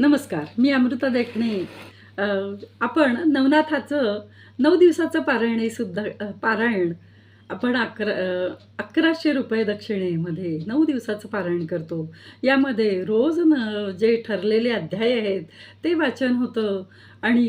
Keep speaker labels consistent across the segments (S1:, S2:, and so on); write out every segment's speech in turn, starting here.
S1: नमस्कार मी अमृता देखणे. आपण नवनाथाचं नऊ दिवसाचं पारायण सुद्धा पारायण आपण अकरा अकराशे रुपये दक्षिणेमध्ये नऊ दिवसाचं पारायण करतो. यामध्ये रोज न जे ठरलेले अध्याय आहेत ते वाचन होतं. आणि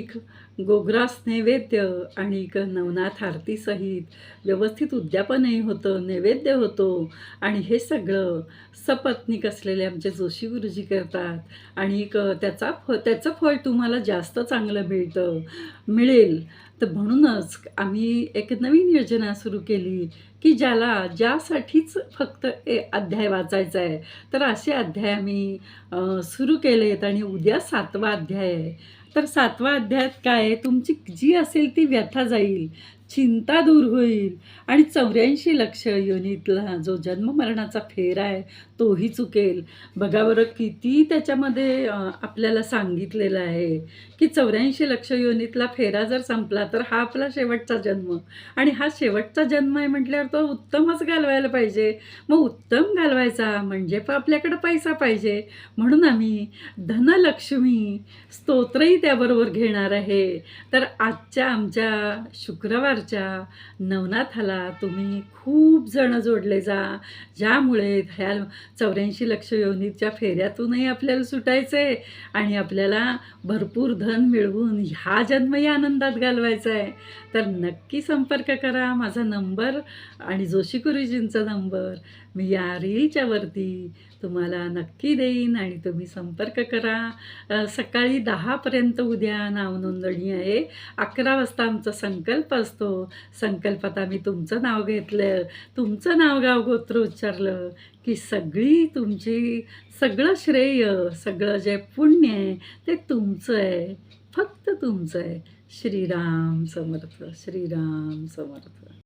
S1: गोग्रास नैवेद्य आणि नवनाथ आरतीसहित व्यवस्थित उद्यापनही होतं नैवेद्य होतो. आणि हे सगळं सपत्नीक असलेले आमचे जोशी गुरुजी करतात. आणि त्याचा फ त्याचं फळ तुम्हाला जास्त चांगलं मिळतं मिळेल. तर म्हणूनच आम्ही एक नवीन योजना सुरू केली की ज्याला ज्यासाठीच फक्त ए अध्याय वाचायचा आहे. तर असे अध्याय आम्ही सुरू सुरू केलेत आणि उद्या सातवा अध्याय आहे. तर सातवा अध्यायात काय आहे? तुमची जी असेल ती व्यथा जाईल. चिंता दूर होईल. आणि चौऱ्याऐंशी लक्ष योनीतला जो जन्ममरणाचा फेरा आहे तोही चुकेल. बघा बरं किती त्याच्यामध्ये आपल्याला सांगितलेलं आहे की चौऱ्याऐंशी लक्ष योनीतला फेरा जर संपला तर हा आपला शेवटचा जन्म. आणि हा शेवटचा जन्म आहे म्हटल्यावर तो उत्तमच घालवायला पाहिजे. मग उत्तम घालवायचा म्हणजे प आपल्याकडं पैसा पाहिजे. म्हणून आम्ही धनलक्ष्मी स्तोत्रही त्याबरोबर घेणार आहे. तर आजच्या आमच्या शुक्रवार शुक्रवारच्या नवनाथाला तुम्ही खूप जण जोडले जा. ज्यामुळे ह्या चौऱ्याऐंशी लक्ष योनीच्या फेऱ्यातूनही आपल्याला सुटायचं आहे आणि आपल्याला भरपूर धन मिळवून ह्या जन्मही आनंदात घालवायचा आहे तर नक्की संपर्क करा माझा नंबर आणि जोशी गुरुजींचा नंबर. मी या रीलच्या वरती तुम्हाला नक्की देईन आणि तुम्ही संपर्क करा. सकाळी दहापर्यंत उद्या नाव नोंदणी आहे. अकरा वाजता आमचा संकल्प असतो. संकल्पात आम्ही तुमचं नाव घेतलं. तुमचं नाव गाव गोत्र उच्चारलं की सगळी तुमची सगळं श्रेय सगळं जे पुण्य आहे ते तुमचं आहे. फक्त तुमचं आहे. श्रीराम समर्थ श्रीराम समर्थ.